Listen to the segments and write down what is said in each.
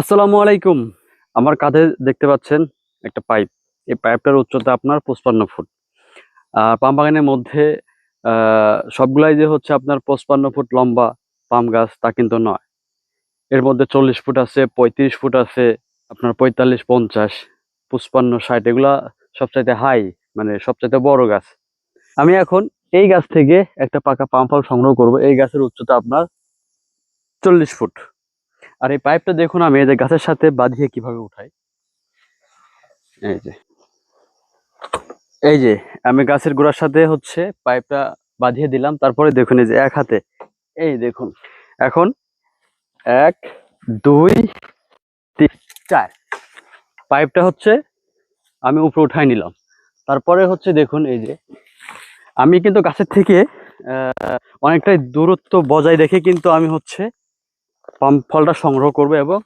আসসালামু আলাইকুম। আমার কাঁধে দেখতে পাচ্ছেন একটা পাইপ। এই পাইপটার উচ্চতা আপনার পঁচপান্ন ফুট। পাম বাগানের মধ্যে সবগুলাই যে হচ্ছে আপনার পঁচপান্ন ফুট লম্বা পাম গাছ তা কিন্তু নয়। এর মধ্যে চল্লিশ ফুট আছে, পঁয়ত্রিশ ফুট আছে, আপনার পঁয়তাল্লিশ, পঞ্চাশ, পঁচপান্ন, ষাট, এগুলা সবচাইতে হাই মানে সবচাইতে বড় গাছ। আমি এখন এই গাছ থেকে একটা পাকা পাম ফল সংগ্রহ করব। এই গাছের উচ্চতা আপনার চল্লিশ ফুট। আর এই পাইপটা দেখুন আমি, এই যে গাছের সাথে বাঁধিয়ে কীভাবে উঠাই। এই যে। এই যে, আমি গাছের গোড়ার সাথে হচ্ছে পাইপটা বাঁধিয়ে দিলাম, তারপরে দেখুন এই যে এক হাতে। এই দেখুন, এখন এক, দুই, তিন, চার। পাইপটা হচ্ছে আমি উপরে উঠাই নিলাম। তারপরে হচ্ছে দেখুন এই যে, আমি কিন্তু গাছের থেকে অনেকটাই দূরত্ব বজায় রেখে কিন্তু আমি হচ্ছে পাম ফলটা সংগ্রহ করব এবং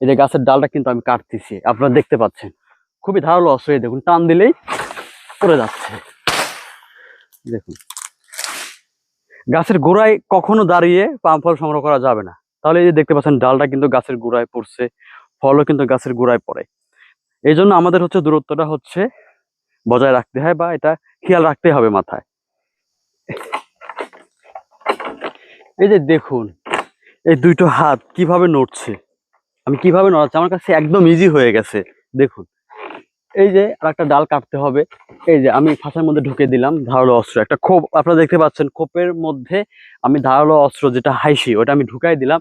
এই যে গাছের ডালটা কিন্তু আমি কাটতেছি। আপনারা দেখতে পাচ্ছেন। খুবই ধারালো অস্ত্র দেখুন। টান দিলেই পড়ে যাচ্ছে। দেখুন। গাছের গোড়ায় কখনো দাঁড়িয়ে পাম ফল সংগ্রহ করা যাবে না। তাহলে এই যে দেখতে পাচ্ছেন, ডালটা কিন্তু গাছের গোড়ায় পড়ছে, ফলও কিন্তু গাছের গোড়ায় পড়ে। এই জন্য আমাদের হচ্ছে দূরত্বটা হচ্ছে বজায় রাখতে হয় বা এটা খেয়াল রাখতে হবে মাথায়। এই যে দেখুন এই দুইটো হাত কীভাবে নড়ছে? আমি কীভাবে নড়াচ্ছি? আমার কাছে একদম ইজি হয়ে গেছে। দেখুন, এই যে আর একটা ডাল কাটতে হবে। এই যে আমি ফাঁসের মধ্যে ঢুকে দিলাম ধারালো অস্ত্র। একটা খোপ, আপনারা দেখতে পাচ্ছেন, খোপের মধ্যে আমি ধারালো অস্ত্র যেটা হাইসি, ওটা আমি ঢুকাই দিলাম।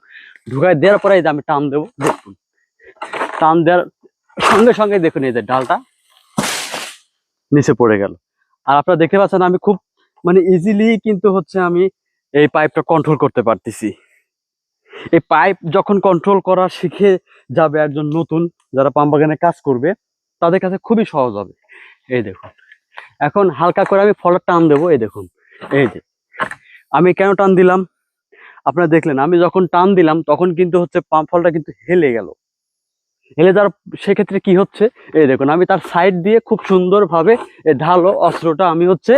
ঢুকাই দেওয়ার পরে এই যে আমি টান দেবো, দেখুন। টান দেওয়ার সঙ্গে সঙ্গে দেখুন এই যে ডালটা নিচে পড়ে গেল। আর আপনারা দেখতে পাচ্ছেন আমি খুব মানে ইজিলি কিন্তু হচ্ছে আমি এই পাইপটা কন্ট্রোল করতে পারতেছি। এই পাইপ যখন কন্ট্রোল করা শিখে যাবে একজন নতুন যারা পাম বাগানে কাজ করবে, তাদের কাছে খুবই সহজ হবে। এই দেখুন। এখন হালকা করে আমি ফলের টান দেবো, এই দেখুন। এই যে, আমি কেন টান দিলাম? আপনারা দেখলেন, আমি যখন টান দিলাম, তখন কিন্তু হচ্ছে পাম ফলটা কিন্তু হেলে গেল। হেলে যাওয়ার সেক্ষেত্রে কি হচ্ছে? এই দেখুন, আমি তার সাইড দিয়ে খুব সুন্দরভাবে এই ঢালো অস্ত্রটা আমি হচ্ছে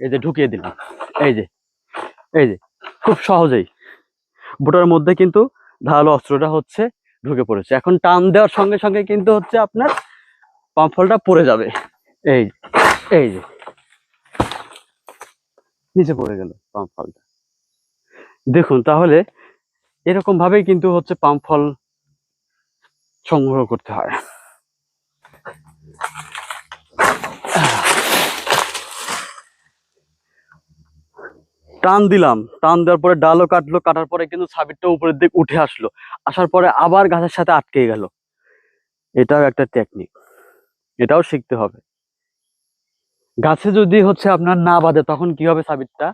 এই যে ঢুকিয়ে দিলাম। এই যে এই যে, খুব সহজেই। বুটার মধ্যে কিন্তু ধারালো অস্ত্রটা হচ্ছে ঢুকে পড়েছে। এখন টান দেওয়ার সঙ্গে সঙ্গে কিন্তু হচ্ছে আপনার পাম্পলটা পড়ে যাবে। এই এই যে। নিচে পড়ে গেল পাম্পলটা দেখুন তাহলে এরকম ভাবেই কিন্তু হচ্ছে পাম্পল সংগ্রহ করতে হয়। টান দিলাম, টান দেওয়ার পরে ডালও কাটলো, কাটার পরে কিন্তু সাবিরটা উপরের দিক উঠে আসলো। আসার পরে আবার গাছের সাথে আটকে গেল। এটাও একটা টেকনিক এটাও শিখতে হবে। গাছে যদি হচ্ছে আপনার না বাঁধে, তখন কি হবে সাবিরটা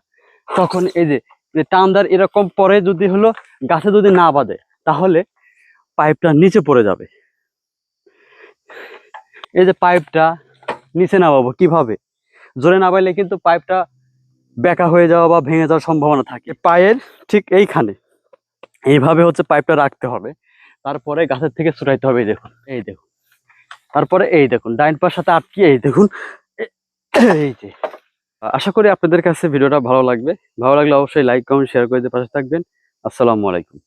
তখন এই যে টান দেওয়ার এরকম পরে যদি হলো গাছে যদি না বাঁধে, তাহলে পাইপটা নিচে পড়ে যাবে। এই যে পাইপটা নিচে নামাবো কীভাবে? জোরে নামাইলে কিন্তু পাইপটা বেঁকা হয়ে যাওয়া বা ভেঙে যাওয়ার সম্ভাবনা থাকে। পায়ের ঠিক এইখানে। এইভাবে হচ্ছে পাইপটা রাখতে হবে। তারপরে গাছের থেকে ছুটাইতে হবে, এই দেখুন এই দেখুন। তারপরে এই দেখুন, ডাইন পার সাথে আটকে এই দেখুন, এই যে। আশা করি আপনাদের কাছে ভিডিওটা ভালো লাগবে। ভালো লাগলে অবশ্যই লাইক কমেন্ট শেয়ার করে দিতে পাশে থাকবেন। আসসালামু আলাইকুম।